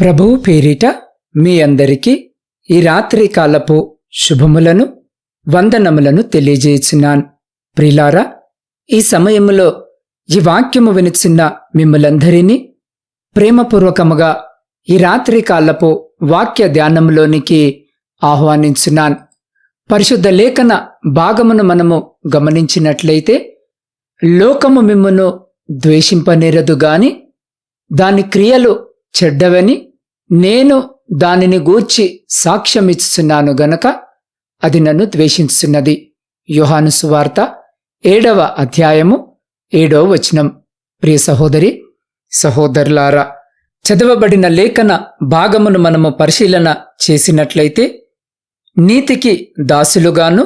ప్రభువు పేరిట మీ అందరికీ ఈ రాత్రి కాలపు శుభములను వందనములను తెలియజేయుచున్నాను ప్రిలారా ఈ సమయములో ఈ వాక్యము వినిచిన్న మిమ్మలందరినీ ప్రేమపూర్వకముగా ఈ రాత్రి కాలపు వాక్య ధ్యానములోనికి ఆహ్వానించున్నాను పరిశుద్ధ లేఖన భాగమును మనము గమనించినట్లయితే లోకము మిమ్మును ద్వేషింపనేరదు గాని దాని క్రియలు చెడ్డవని నేను దానిని గూర్చి సాక్ష్యమిచ్చుచున్నాను గనక అది నన్ను ద్వేషించున్నది యోహాను సువార్త ఏడవ అధ్యాయము ఏడవ వచనం. ప్రియ సహోదరి సహోదరులారా చదవబడిన లేఖన భాగమును మనము పరిశీలన చేసినట్లయితే నీతికి దాసులుగాను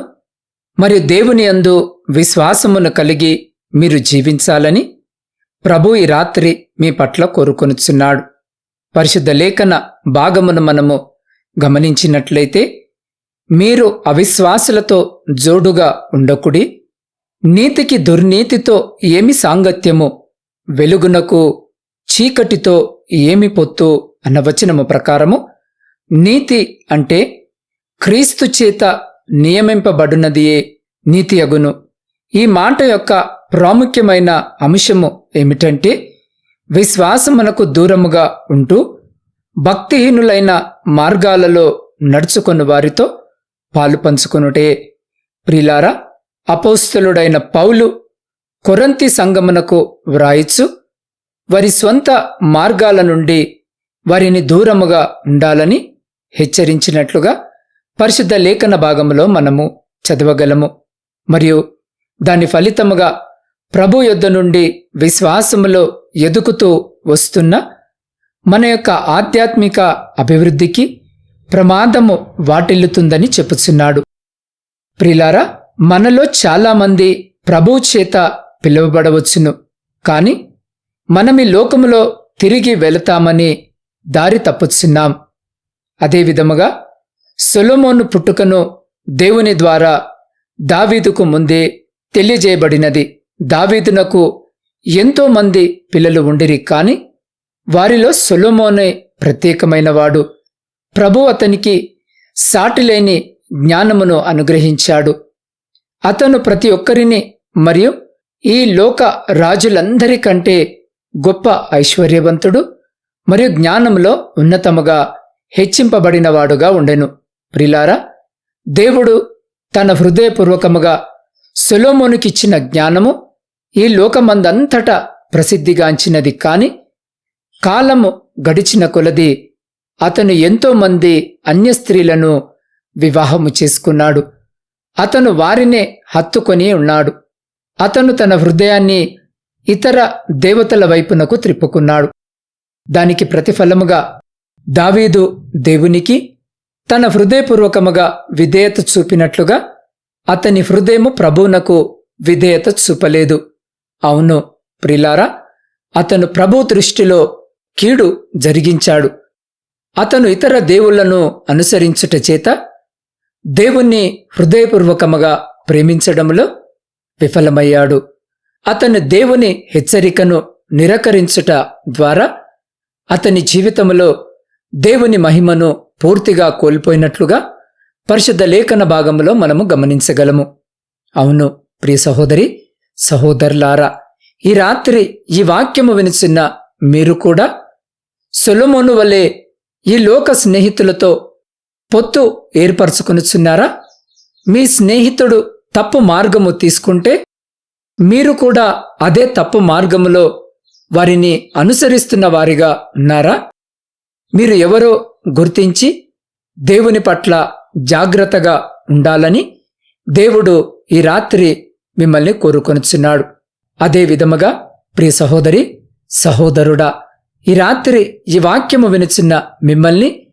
మరియు దేవుని అందు విశ్వాసమును కలిగి మీరు జీవించాలని ప్రభు ఈ రాత్రి మీ పట్ల కోరుకొనుచున్నాడు. పరిశుద్ధ లేఖన భాగమును మనము గమనించినట్లయితే మీరు అవిశ్వాసులతో జోడుగా ఉండకుడి నీతికి దుర్నీతితో ఏమి సాంగత్యము వెలుగునకు చీకటితో ఏమి పొత్తు అన్న వచనము ప్రకారము నీతి అంటే క్రీస్తు చేత నియమింపబడినదియే నీతి అగును. ఈ మాట యొక్క ప్రాముఖ్యమైన అంశము ఏమిటంటే విశ్వాసమునకు దూరముగా ఉంటూ భక్తిహీనులైన మార్గాలలో నడుచుకొని వారితో పాలు పంచుకొనుటే. ప్రిలారా అపోస్తులుడైన పౌలు కొరంతి సంగమునకు వ్రాయిచు వారి స్వంత మార్గాల నుండి వారిని దూరముగా ఉండాలని హెచ్చరించినట్లుగా పరిశుద్ధ లేఖన భాగములో మనము చదవగలము. మరియు దాని ఫలితముగా ప్రభు యొద్ద నుండి విశ్వాసములో ఎదుగుతూ వస్తున్న మన యొక్క ఆధ్యాత్మిక అభివృద్ధికి ప్రమాదము వాటిల్లుతుందని చెప్పుచున్నాడు. ప్రిలారా మనలో చాలామంది ప్రభువు చేత పిలువబడవచ్చును. కాని మనమి లోకములో తిరిగి వెళతామని దారి తప్పుచున్నాం. అదేవిధముగా సొలమోను పుట్టుకను దేవుని ద్వారా దావీదుకు ముందే తెలియజేయబడినది. దావీదునకు ఎంతో మంది పిల్లలు ఉండిరి కాని వారిలో సొలోమోనే ప్రత్యేకమైనవాడు. ప్రభు అతనికి సాటిలేని జ్ఞానమును అనుగ్రహించాడు. అతను ప్రతి ఒక్కరిని మరియు ఈ లోక రాజులందరికంటే గొప్ప ఐశ్వర్యవంతుడు మరియు జ్ఞానంలో ఉన్నతముగా హెచ్చింపబడినవాడుగా ఉండెను. ప్రిలారా దేవుడు తన హృదయపూర్వకముగా సొలోమోనికిచ్చిన జ్ఞానము ఈ లోకమందంతటా ప్రసిద్ధిగాంచినది కాని కాలము గడిచిన కొలది అతను ఎంతోమంది అన్యస్త్రీలను అన్య స్త్రీలను వివాహము చేసుకున్నాడు. అతను వారినే హత్తుకొని ఉన్నాడు. అతను తన హృదయాన్ని ఇతర దేవతల వైపునకు త్రిప్పుకున్నాడు. దానికి ప్రతిఫలముగా దావీదు దేవునికి తన హృదయపూర్వకముగా విధేయత చూపినట్లుగా అతని హృదయము ప్రభువునకు విధేయత చూపలేదు. అవును ప్రిలారా అతను ప్రభు దృష్టిలో కీడు జరిగించాడు. అతను ఇతర దేవుళ్ళను అనుసరించుట చేత దేవుణ్ణి హృదయపూర్వకముగా ప్రేమించడంలో విఫలమయ్యాడు. అతను దేవుని హెచ్చరికను నిరకరించుట ద్వారా అతని జీవితంలో దేవుని మహిమను పూర్తిగా కోల్పోయినట్లుగా పరిశుద్ధ లేఖన భాగంలో మనము గమనించగలము. అవును ప్రియ సహోదరి సహోదరులారా ఈ రాత్రి ఈ వాక్యము వినిచిన్న మీరు కూడా సొలొమోను వలె ఈ లోక స్నేహితులతో పొత్తు ఏర్పరచుకునిచున్నారా మీ స్నేహితుడు తప్పు మార్గము తీసుకుంటే మీరు కూడా అదే తప్పు మార్గములో వారిని అనుసరిస్తున్న వారిగా ఉన్నారా? మీరు ఎవరో గుర్తించి దేవుని పట్ల జాగ్రత్తగా ఉండాలని దేవుడు ఈ రాత్రి మిమ్మల్ని కోరుకొనుచున్నాడు. అదే విధముగా ప్రియ సహోదరి సహోదరుడా ఈ రాత్రి ఈ వాక్యము వినుచున్న మిమ్మల్ని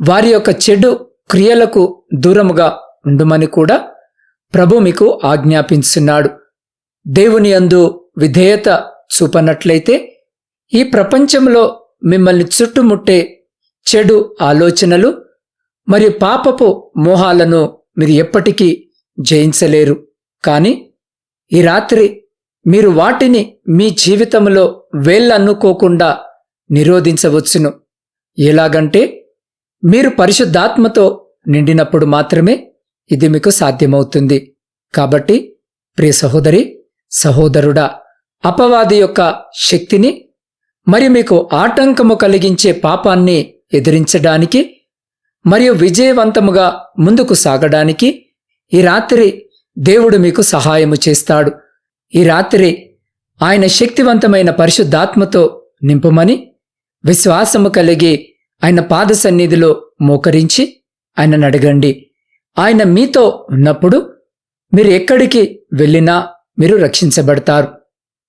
వారి యొక్క చెడు క్రియలకు దూరముగా ఉండుమని కూడా ప్రభు మీకు ఆజ్ఞాపించున్నాడు. దేవుని అందు విధేయత చూపనట్లయితే ఈ ప్రపంచంలో మిమ్మల్ని చుట్టుముట్టే చెడు ఆలోచనలు మరియు పాపపు మోహాలను మీరు ఎప్పటికీ జయించలేరు. కానీ ఈ రాత్రి మీరు వాటిని మీ జీవితంలో వేళ్ళన్నుకోకుండా నిరోధించవచ్చును. ఎలాగంటే మీరు పరిశుద్ధాత్మతో నిండినప్పుడు మాత్రమే ఇది మీకు సాధ్యమవుతుంది. కాబట్టి ప్రియ సహోదరి సహోదరుడా అపవాది యొక్క శక్తిని మరి మీకు ఆటంకము కలిగించే పాపాన్ని ఎదిరించడానికి మరియు విజయవంతముగా ముందుకు సాగడానికి ఈ రాత్రి దేవుడు మీకు సహాయము చేస్తాడు. ఈ రాత్రి ఆయన శక్తివంతమైన పరిశుద్ధాత్మతో నింపమని విశ్వాసము కలిగి ఆయన పాద సన్నిధిలో మోకరించి ఆయనను అడగండి. ఆయన మీతో ఉన్నప్పుడు మీరు ఎక్కడికి వెళ్ళినా మీరు రక్షించబడతారు.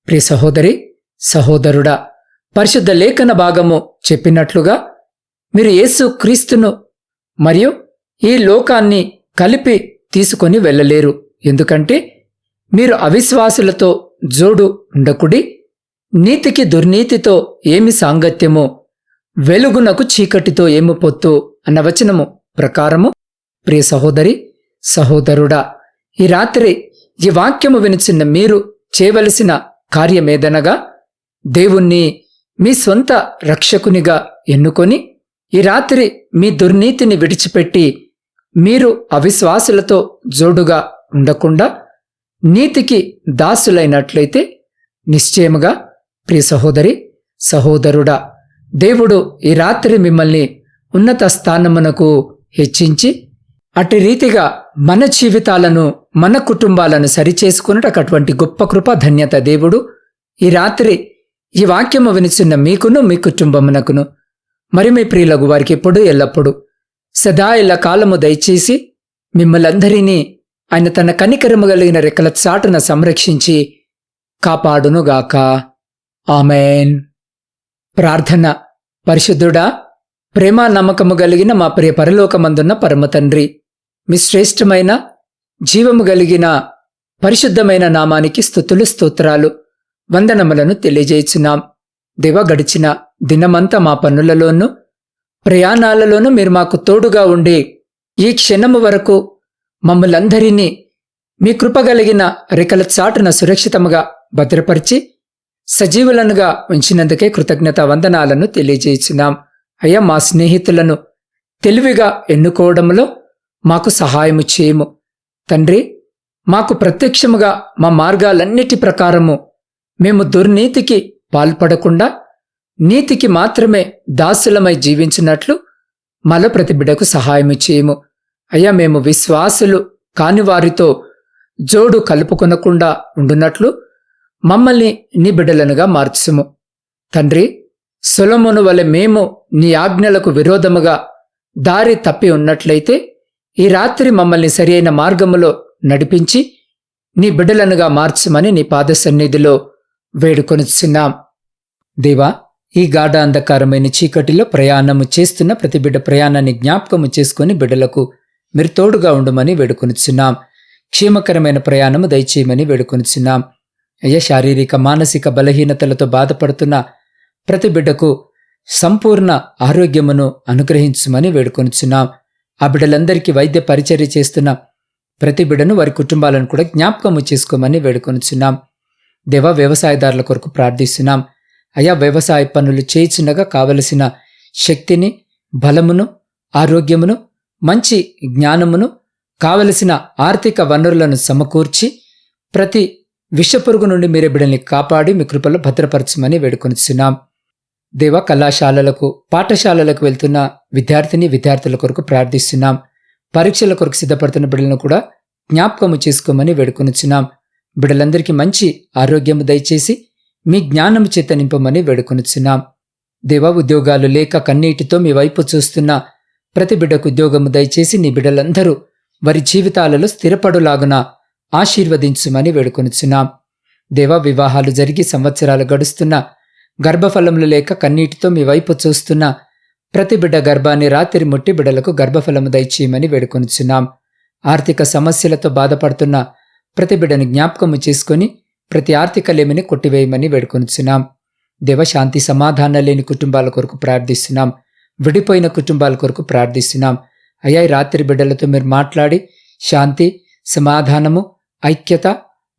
ప్రియ సహోదరి సహోదరుడా పరిశుద్ధ లేఖన భాగము చెప్పినట్లుగా మీరు యేసు క్రీస్తును మరియు ఈ లోకాన్ని కలిపి తీసుకొని వెళ్ళలేరు. ఎందుకంటే మీరు అవిశ్వాసులతో జోడు ఉండకుడి నీతికి దుర్నీతితో ఏమి సాంగత్యము వెలుగునకు చీకటితో ఏమి పొత్తు అన్న వచనము ప్రకారము. ప్రియ సహోదరి సహోదరుడా ఈ రాత్రి ఈ వాక్యము వినిచిన్న మీరు చేయవలసిన కార్యమేదనగా దేవుణ్ణి మీ సొంత రక్షకునిగా ఎన్నుకొని ఈ రాత్రి మీ దుర్నీతిని విడిచిపెట్టి మీరు అవిశ్వాసులతో జోడుగా ఉండకుండా నీతికి దాసులైనట్లయితే నిశ్చయముగా ప్రియ సహోదరి సహోదరుడా దేవుడు ఈ రాత్రి మిమ్మల్ని ఉన్నత స్థానమునకు హెచ్చించి అటు రీతిగా మన జీవితాలను మన కుటుంబాలను సరిచేసుకున్నట్టు అటువంటి గొప్ప కృప ధన్యత దేవుడు ఈ రాత్రి ఈ వాక్యము వినిచున్న మీకును మీ కుటుంబమునకును మరి మీ ప్రియులకు వారికి ఎప్పుడు ఎల్లప్పుడూ సదా ఇలా కాలము దయచేసి మిమ్మలందరినీ ఆయన తన కనికరము కలిగిన రెక్కల చాటున సంరక్షించి కాపాడునుగాక. ఆమెన్. ప్రార్థన. పరిశుద్ధుడా ప్రేమ నమ్మకము కలిగిన మా ప్రియ పరలోకమందున్న పరమతండ్రి మీ శ్రేష్టమైన జీవము కలిగిన పరిశుద్ధమైన నామానికి స్థుతులు స్తోత్రాలు వందనములను తెలియజేయుచున్నాం. దివ గడిచిన దినమంతా మా పనులలోనూ ప్రయాణాలలోనూ మీరు మాకు తోడుగా ఉండి ఈ క్షణము వరకు మమ్మలందరినీ మీ కృపగలిగిన రెక్కల చాటున సురక్షితముగా భద్రపరిచి సజీవులనుగా ఉంచినందుకే కృతజ్ఞత వందనాలను తెలియజేయుచున్నాం అయ్యా మా స్నేహితులను తెలివిగా ఎన్నుకోవడంలో మాకు సహాయము చేయము. తండ్రి మాకు ప్రత్యక్షముగా మా మార్గాలన్నిటి ప్రకారము మేము దుర్నీతికి పాల్పడకుండా నీతికి మాత్రమే దాసులమై జీవించినట్లు మల ప్రతిబిడకు సహాయము చేయము. అయ్యా మేము విశ్వాసులు కాని వారితో జోడు కలుపుకొనకుండా ఉండునట్లు మమ్మల్ని నీ బిడ్డలనుగా మార్చుము. తండ్రి సులమును వలె మేము నీ ఆజ్ఞలకు విరోధముగా దారి తప్పి ఉన్నట్లయితే ఈ రాత్రి మమ్మల్ని సరియైన మార్గములో నడిపించి నీ బిడ్డలనుగా మార్చమని నీ పాద సన్నిధిలో వేడుకొనిచున్నాం. దేవా ఈ గాఢ అంధకారమైన చీకటిలో ప్రయాణము చేస్తున్న ప్రతి బిడ్డ ప్రయాణాన్ని జ్ఞాపకము చేసుకుని బిడ్డలకు మీరు తోడుగా ఉండమని వేడుకొనిచున్నాం. క్షేమకరమైన ప్రయాణము దయచేయమని వేడుకొనిచున్నాం. అయ్యా శారీరక మానసిక బలహీనతలతో బాధపడుతున్న ప్రతి బిడ్డకు సంపూర్ణ ఆరోగ్యమును అనుగ్రహించమని వేడుకొనిచున్నాం. ఆ బిడ్డలందరికీ వైద్య పరిచర్య చేస్తున్న ప్రతి బిడ్డను వారి కుటుంబాలను కూడా జ్ఞాపకము చేసుకోమని వేడుకొనిచున్నాం. దేవ వ్యవసాయదారుల కొరకు ప్రార్థిస్తున్నాం. అయా వ్యవసాయ పనులు చేయుచుండగా కావలసిన శక్తిని బలమును ఆరోగ్యమును మంచి జ్ఞానమును కావలసిన ఆర్థిక వనరులను సమకూర్చి ప్రతి విషపురుగు నుండి మీరే బిడల్ని కాపాడి మీ కృపలో భద్రపరచమని వేడుకొనిచున్నాం. దేవ కళాశాలలకు పాఠశాలలకు వెళ్తున్న విద్యార్థిని విద్యార్థుల కొరకు ప్రార్థిస్తున్నాం. పరీక్షల కొరకు సిద్ధపడుతున్న బిడ్డలను కూడా జ్ఞాపకము చేసుకోమని వేడుకొనిచున్నాం. బిడ్డలందరికీ మంచి ఆరోగ్యము దయచేసి మీ జ్ఞానము చేత నింపమని వేడుకొనిచున్నాం. దేవ ఉద్యోగాలు లేక కన్నీటితో మీ వైపు చూస్తున్న ప్రతి బిడ్డకు ఉద్యోగము దయచేసి నీ బిడ్డలందరూ వారి జీవితాలలో స్థిరపడులాగున ఆశీర్వదించుమని వేడుకొనుచున్నాం. దేవ వివాహాలు జరిగి సంవత్సరాలు గడుస్తున్న గర్భఫలములు లేక కన్నీటితో మీ వైపు చూస్తున్న ప్రతి బిడ్డ గర్భాన్ని రాత్రి ముట్టి బిడ్డలకు గర్భఫలము దయచేయమని వేడుకొనుచున్నాం. ఆర్థిక సమస్యలతో బాధపడుతున్న ప్రతి బిడ్డను జ్ఞాపకము చేసుకొని ప్రతి ఆర్థిక లేమిని కొట్టివేయమని వేడుకొనుచున్నాం. దేవ శాంతి సమాధానం లేని కుటుంబాల కొరకు ప్రార్థిస్తున్నాం. విడిపోయిన కుటుంబాల కొరకు ప్రార్థిస్తున్నాం. అయ్యా రాత్రి బిడ్డలతో మీరు మాట్లాడి శాంతి సమాధానము ఐక్యత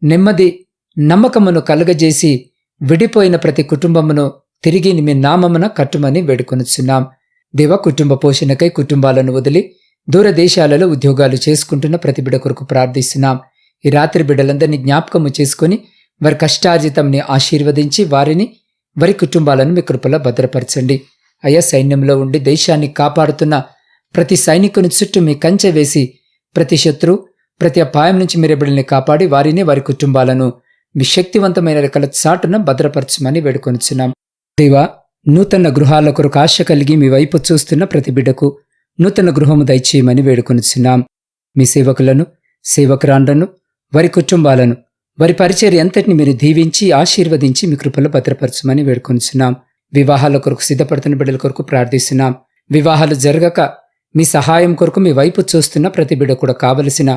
నెమ్మది నమ్మకమును కలుగజేసి విడిపోయిన ప్రతి కుటుంబమును తిరిగి మీ నామమున కట్టుమని వేడుకొనిచున్నాం. దేవ కుటుంబ పోషణకై కుటుంబాలను వదిలి దూరదేశాలలో ఉద్యోగాలు చేసుకుంటున్న ప్రతి బిడ్డ కొరకు ప్రార్థిస్తున్నాం. ఈ రాత్రి బిడ్డలందరినీ జ్ఞాపకము చేసుకొని వారి కష్టార్జితంని ఆశీర్వదించి వారిని వారి కుటుంబాలను మీ కృపలో భద్రపరచండి. అయ్యా సైన్యంలో ఉండి దేశాన్ని కాపాడుతున్న ప్రతి సైనికుని చుట్టూ మీ కంచె వేసి ప్రతి శత్రు ప్రతి అపాయం నుంచి మీరు బిడ్డల్ని కాపాడి వారిని వారి కుటుంబాలను మీ శక్తివంతమైన రెక్కల చాటున భద్రపరచమని వేడుకొనిచున్నాం. దేవా నూతన గృహాల కొరకు ఆశ కలిగి మీ వైపు చూస్తున్న ప్రతి బిడ్డకు నూతన గృహము దయచేయమని వేడుకొనిచున్నాం. మీ సేవకులను సేవకురాండ్రను వారి కుటుంబాలను వారి పరిచర్య ఎంతటిని మీరు దీవించి ఆశీర్వదించి మీ కృపలో భద్రపరచమని వేడుకొనిచున్నాం. వివాహాల కొరకు సిద్ధపడుతున్న బిడ్డల కొరకు ప్రార్థిస్తున్నాం. వివాహాలు జరగక మీ సహాయం కొరకు మీ వైపు చూస్తున్న ప్రతి బిడ్డ కూడా కావలసిన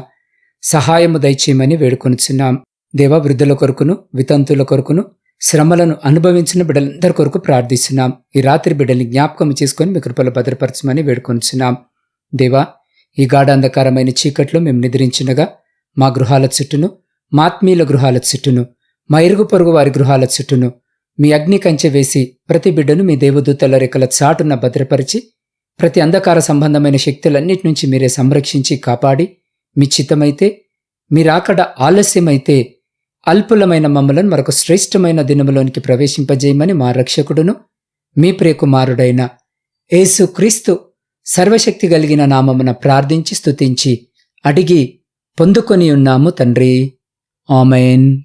సహాయము దయచేయమని వేడుకొనిచున్నాం. దేవ వృద్ధుల కొరకును వితంతుల కొరకును శ్రమలను అనుభవించిన బిడ్డలందరి కొరకు ప్రార్థిస్తున్నాం. ఈ రాత్రి బిడ్డల్ని జ్ఞాపకం చేసుకొని మీ కృపలు భద్రపరచమని వేడుకొనిచున్నాం. దేవా ఈ గాఢ అంధకారమైన చీకట్లో మేము నిద్రించినగా మా గృహాల చుట్టూను మాత్మీయుల గృహాల చుట్టూను మా ఇరుగు పొరుగు వారి గృహాల చుట్టూను మీ అగ్ని కంచె వేసి ప్రతి బిడ్డను మీ దేవదూతల రెక్కల చాటున భద్రపరిచి ప్రతి అంధకార సంబంధమైన శక్తులన్నిటి నుంచి మీరే సంరక్షించి కాపాడి మీ చిత్తమైతే మీరాకడ ఆలస్యమైతే అల్పులమైన మమ్మలను మరొక శ్రేష్టమైన దినములోనికి ప్రవేశింపజేయమని మా రక్షకుడును మీ ప్రియకుమారుడైన యేసు క్రీస్తు సర్వశక్తి కలిగిన నామమున ప్రార్థించి స్తుతించి అడిగి పొందుకొని ఉన్నాము తండ్రి. ఆమెన్.